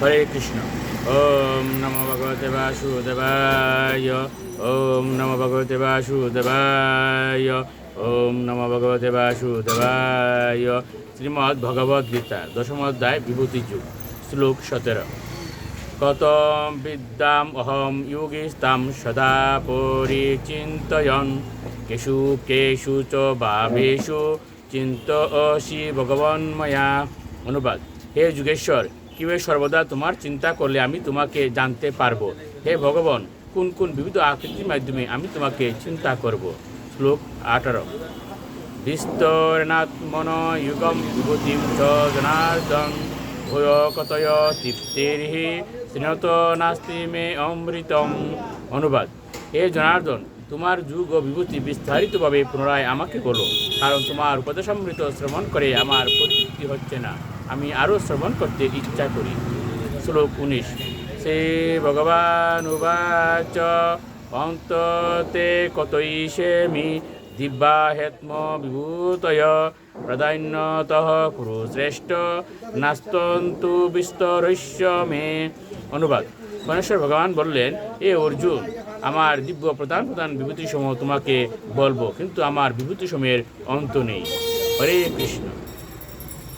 হরে কৃষ্ণ। ওম নম ভগবতে বাসুদেবায়। ওম নম ভগবতে বাসুদেবায়। ওম নম ভগবতে বাসুদেবায়। শ্রীমদ্ ভগবদ গীতা, দশম অধ্যায়, বিভূতি যুগ, শ্লোক সতেরো। কতম বিদ্যাম অহম যোগিস্তাম সদা পরিচিন্তয়ন। কেষু কেষু চ ভাবেষু চিন্ত অসি ভগবান ময়া অনুবাদ, হে যুগেশ্বর কীভাবে সর্বদা তোমার চিন্তা করলে আমি তোমাকে জানতে পারব? হে ভগবান, কোন কোন বিবিধ আকৃতির মাধ্যমে আমি তোমাকে চিন্তা করব? শ্লোক আঠারো। বিস্তরণাত্মন যুগম বিভূতিম জনার্দন, ভূয় কতয় তৃপ্তির্হি, স্নেহত নাস্তি মে অমৃতম। অনুবাদ, হে জনার্দন, তোমার যুগ ও বিভূতি বিস্তারিতভাবে পুনরায় আমাকে বলো, কারণ তোমার উপদেশামৃত শ্রবণ করে আমার পরিতৃপ্তি হচ্ছে না। আমি আরও শ্রবণ করতে ইচ্ছা করি। শ্লোক উনিশ শ্রী ভগবান উবাচ, অন্ততে কতৈষেমি দিব্যা হেত্ম বিভূতয়, প্রাধান্যতঃ কুরু শ্রেষ্ঠ নাস্তন্তু বিস্তরস্য মে। অনুবাদ। গণেশ্বর ভগবান বললেন, এ অর্জুন, আমার দিব্য প্রধান প্রধান বিভূতি সমূহ তোমাকে বলব, কিন্তু আমার বিভূতি সমূহের অন্ত নেই। হরে কৃষ্ণ।